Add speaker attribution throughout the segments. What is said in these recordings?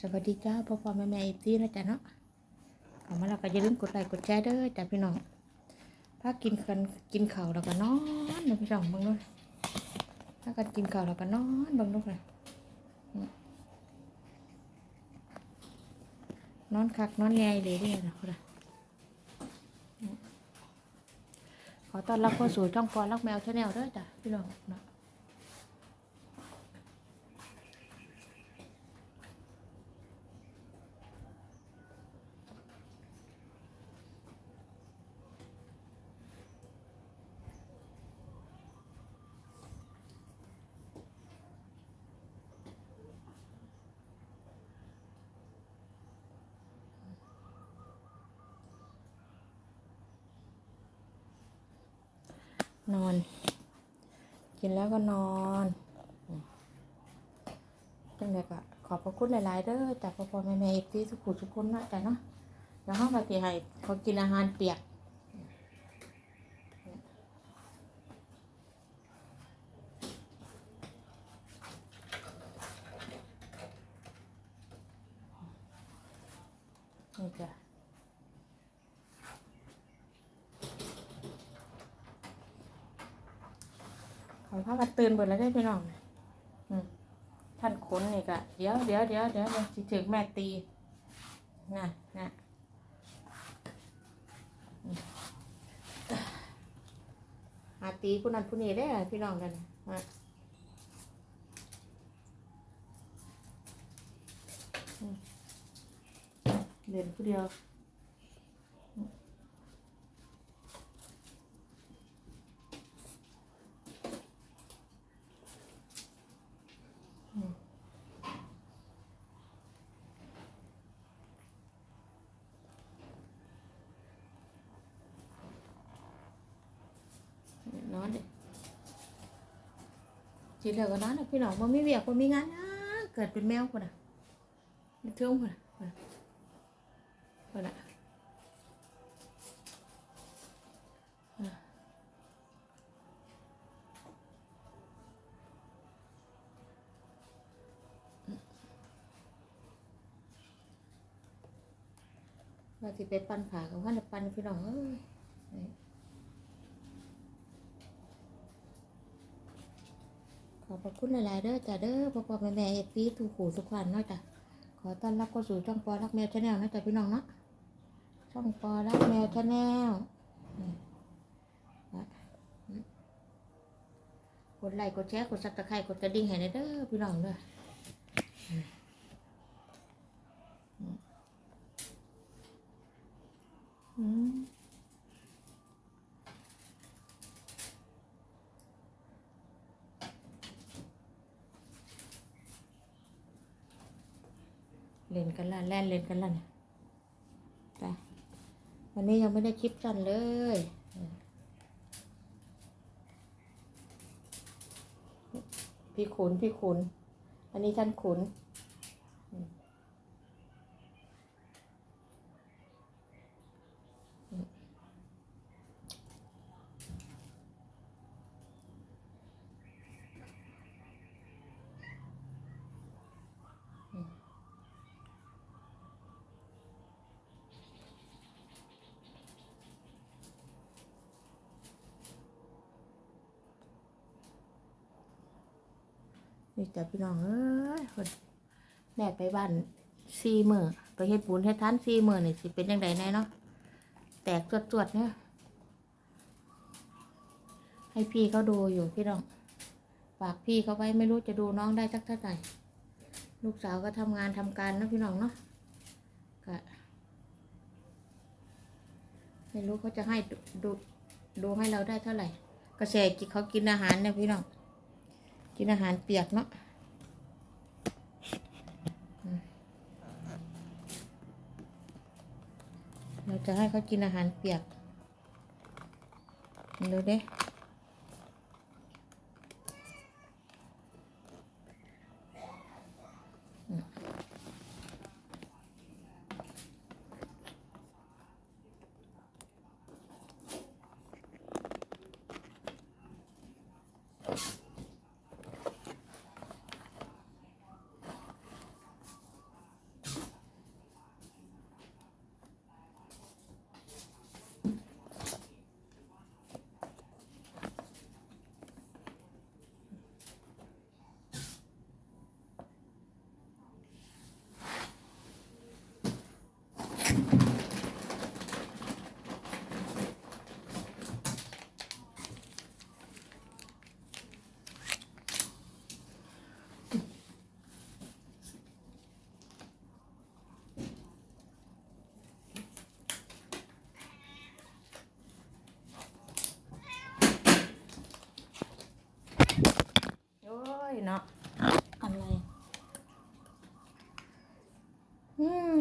Speaker 1: สวัสดีจ้าพ่อพ่อแม่แม่เอฟซีนะจ๊ะเนาะเอามาแล้วก็อย่าลืมกดไลค์กดแชร์เด้อจ้ะพี่น้องถ้ากินกันกินข้าวแล้วก็นอนนะพี่น้องบิ่งด้วยถ้ากันกินข้าวแล้วก็นอนบิ่งด้วยเลยนอนคักนอนแง่เลยเนี่ยนะคุณขอต้อนรับเข้าสู่ช่องปอลักแมวชาแนลเด้อจ้ะพี่น้องเนาะ นอน กินแล้วก็นอนจังเลยก็ขอบพระคุณหลาย ๆเด้อแต่พอพอแม่แม่เอฟซีสุขุสุขุนนะแต่เนาะแล้วห้องปฏิให้เขากินอาหารเปียก นี่จ้ะ เขาพากันตื่นเบิดแล้วได้พี่น้องท่านขนนี่ก็เดี๋ยวเดี๋ยวเดี๋ยวเดี๋ยวสิถึงแม่ตีน่ะน่ะอืมหาตีผู้นั้นผู้นี้ได้อพี่น้องกันมาเล่นผู้เดียว นอนเด็ จีเหลือก็นอนนะพี่น้องมันไม่เวียกมันมีงานนะเกิดเป็นแมวคนอะเท่งคนอะคนอะคนอะว่าที่ไปปั้นขากับว่าจะปั้นพี่น้องเอ้ย ขอบพระคุณหลายๆเด้อจ้ะเด้อพ่อพ่อแม่แม่เอฟซีทุกขู่ทุกวันเนาะจ้ะขอต้อนรับเข้าสู่ช่องปอรักแมวชาแนลนะจ้ะพี่น้องเนาะช่องปอรักแมวชาแนลกดไลค์กดแชร์กดซับสไครต์กดกระดิ่งให้หน่อยเด้อพี่น้องเด้อม เล่นกันละแล่นเล่นกันละเนี่ยไปวันนี้ยังไม่ได้คลิปสั้นเลยพี่ขุนพี่ขุน อันนี้ท่านขุน นี่จ้ะพี่น้องเอ้ยคนแม่ไปบ้านซีเมื่อไปเฮ็ดบุญเฮ็ดทานซีเมื่อนี่สิเป็นยังไงแน่เนาะแตกจวดๆเนี่ยให้พี่เขาดูอยู่พี่น้องฝากพี่เขาไว้ไม่รู้จะดูน้องได้สักเท่าไหร่ลูกสาวก็ทำงานทำการนะพี่น้องเนาะก็ไม่รู้เขาจะให้ดูดูดูให้เราได้เท่าไหร่กระแสกินเขากินอาหารเนี่ยพี่น้อง กินอาหารเปียกเนาะเราจะให้เขากินอาหารเปียกดูเด้อืม เนาะอะไรอืม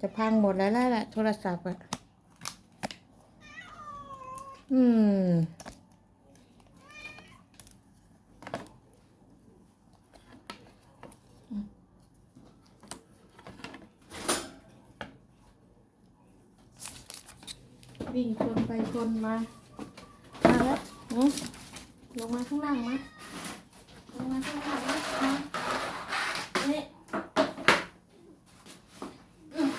Speaker 1: จะพังหมดแล้วแหละโทรศัพท์อะอืม วิ่งชนไปชนมา มาแล้วหนูลงมาข้างล่างมา ลงมาข้างล่างมามานี่อืม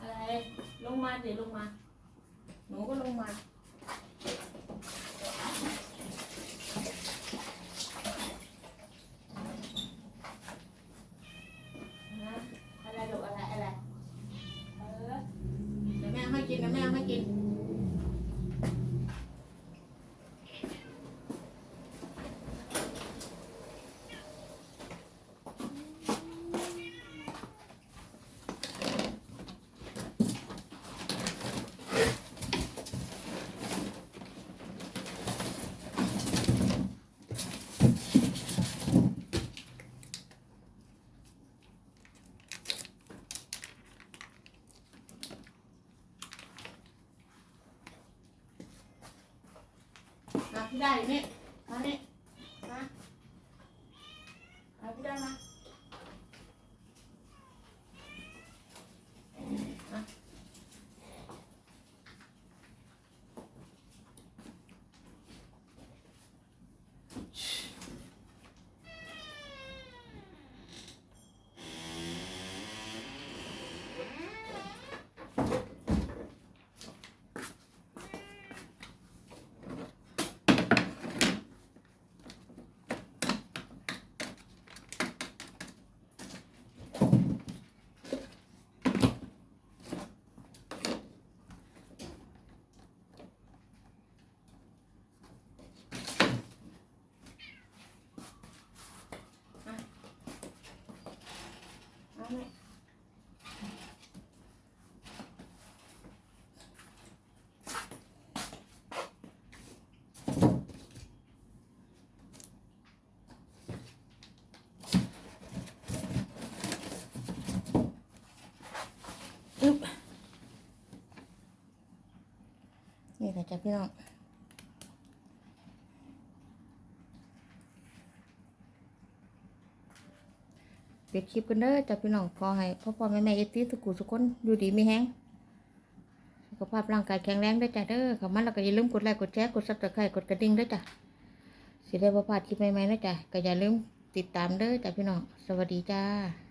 Speaker 1: อะไร ลง มาเดี๋ยวลงมา หนูก็ลงมา นะอะไรลูกอะไรอะไร เออเดี๋ยวแม่เอาให้กินนะแม่เอาให้กิน มาพี่ได้นี่มานี่มามาพี่ได้มามา นี่อึ๊บนี่ค่ะจ้ะพี่น้อง ปิดคลิปกันเด้อจ้าพี่น้องพอให้พ่อพ่อแม่แม่เอฟซีสุกกูทุกคนอยู่ดีมีแห้งสุขภาพร่างกายแข็งแรงได้จ้ะเด้อเข้ามาแล้วก็อย่าลืมกดไลค์กดแชร์กดซับสไครต์กดกระดิ่งได้จ้ะสิได้บ่พลาดคลิปใหม่ๆนะจ้ะก็อย่าลืมติดตามเด้อจ้ะพี่น้องสวัสดีจ้า